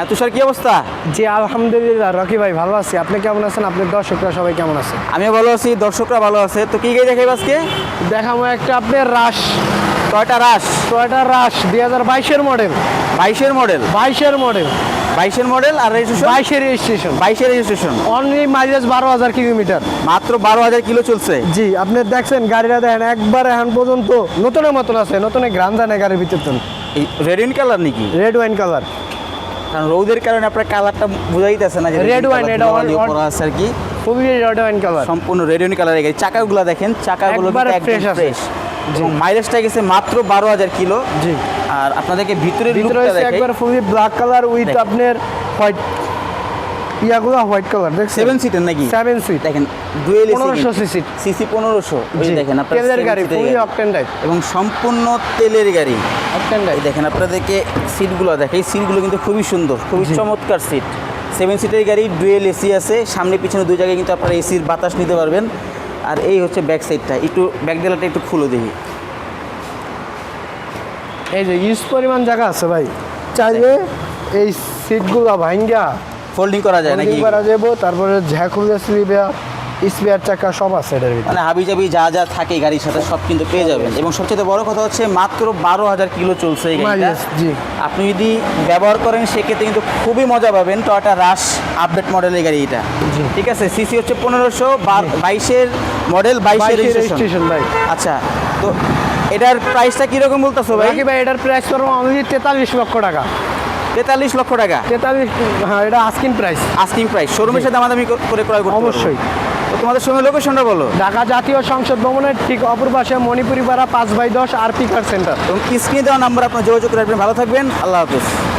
হ্যাঁ তুষার কি অবস্থা? জি আলহামদুলিল্লাহ রকি ভাই ভালো আছি। আপনি কেমন আছেন? আপনার দর্শকরা সবাই কেমন আছে? আমিও ভালো আছি দর্শকরা ভালো আছে। তো কি গাড়ি দেখাই আজকে? দেখাবো একটা আপনার রাশ। টয়টা রাশ? টয়টা রাশ? দুই হাজার বাইশের মডেল। বাইশের মডেল? বাইশের মডেল। বাইশের মডেল আর রেজিস্ট্রেশন বাইশের রেজিস্ট্রেশন বাইশের রেজিস্ট্রেশন অনলি মাইলেজ বারো হাজার কিলোমিটার মাত্র বারো হাজার কিলো চলছে? জি আপনি দেখছেন গাড়িটা দেখেন একবার এখন পর্যন্ত নতুনের মতন আছে নতুন গ্রাম জানে গাড়ির ভিতর রেড ইন কালার নাকি? রেড ওয়াইন কালার কারণ রোদের কারণে আপনার কালারটা বুঝাইতেছে না রেড ওয়াইন এটা অল on- আছে আর কি। খুবই রেড ওয়াইন কালার সম্পূর্ণ রেড ওয়াইন কালারের গাড়ি। চাকাগুলো দেখেন চাকাগুলো আছে। ফ্রেশ এবং মাইলেজটা গেছে মাত্র বারো হাজার কিলো। জি। আর আপনাদেরকে ভিতরের ভিতরে দেখাই একবার ফুলি ব্ল্যাক কালার উইথ। আপনার হোয়াইট ইয়াগুলো হোয়াইট কালার দেখছেন? সেভেন সিটের নাকি? সেভেন সিট দেখেন ডুয়েল 1500 cc সিসি পনেরোশো। দেখেন আপনার তেলের গাড়ি ফুলি অকটেন টাইপ এবং সম্পূর্ণ তেলের গাড়ি। অকটেন টাইপ দেখেন আপনাদেরকে সিটগুলো দেখে এই সিটগুলো কিন্তু খুবই সুন্দর খুবই চমৎকার সিট সেভেন সিটের গাড়ি ডুয়েল এসি আছে। সামনে পিছনে দুই জায়গায় কিন্তু আপনারা এসির বাতাস নিতে পারবেন। আর এই হচ্ছে ব্যাক সাইডটা একটু ব্যাক ডেলাটা একটু খুলে দেখি। এই যে ইউজ পরিমাণ জায়গা আছে ভাই। চাইলে এই সিটগুলো ভাঙ্গা ফোল্ডিং করা যায় নাকি? করা যাব তারপরে ঝ্যাকুলে স্লিপে স্পেয়ার চাকা সব আছে এটার ভিতরে। মানে হাবি জাবি যা যা থাকে গাড়ির সাথে সব কিন্তু পেয়ে যাবেন। এবং সবচেয়ে বড় কথা হচ্ছে মাত্র বারো হাজার কিলো চলছে এই গাড়িটা। জি। আপনি যদি ব্যবহার করেন সেক্ষেত্রে কিন্তু খুবই মজা পাবেন তো টয়টা রাশ আপডেট মডেলের গাড়ি এটা জি। ঠিক আছে? সিসি হচ্ছে পনেরোশো বাইশের মডেল বাইশের রেজিস্ট্রেশন ভাই। আচ্ছা তো এটার প্রাইসটা কীরকম বলতেছো ভাই? ভাই এটার প্রাইস করব অনলি তেতাল্লিশ লক্ষ টাকা। তেতাল্লিশ লক্ষ টাকা। তেতাল্লিশ হ্যাঁ এটা আস্কিং প্রাইস আস্কিং প্রাইস শোরুমের সাথে দামাদামি কর- করে ক্রয় করতে অবশ্যই। তো তোমাদের সঙ্গে লোকেশনটা বলো। ঢাকা জাতীয় সংসদ ভবনের ঠিক অপর পাশে মণিপুরি পাড়া পাঁচ বাই দশ আর পিকার সেন্টার। এবং স্ক্রিনে দেওয়া নাম্বার আপনার যোগাযোগ রাখবেন। ভালো থাকবেন। আল্লাহ হাফেজ।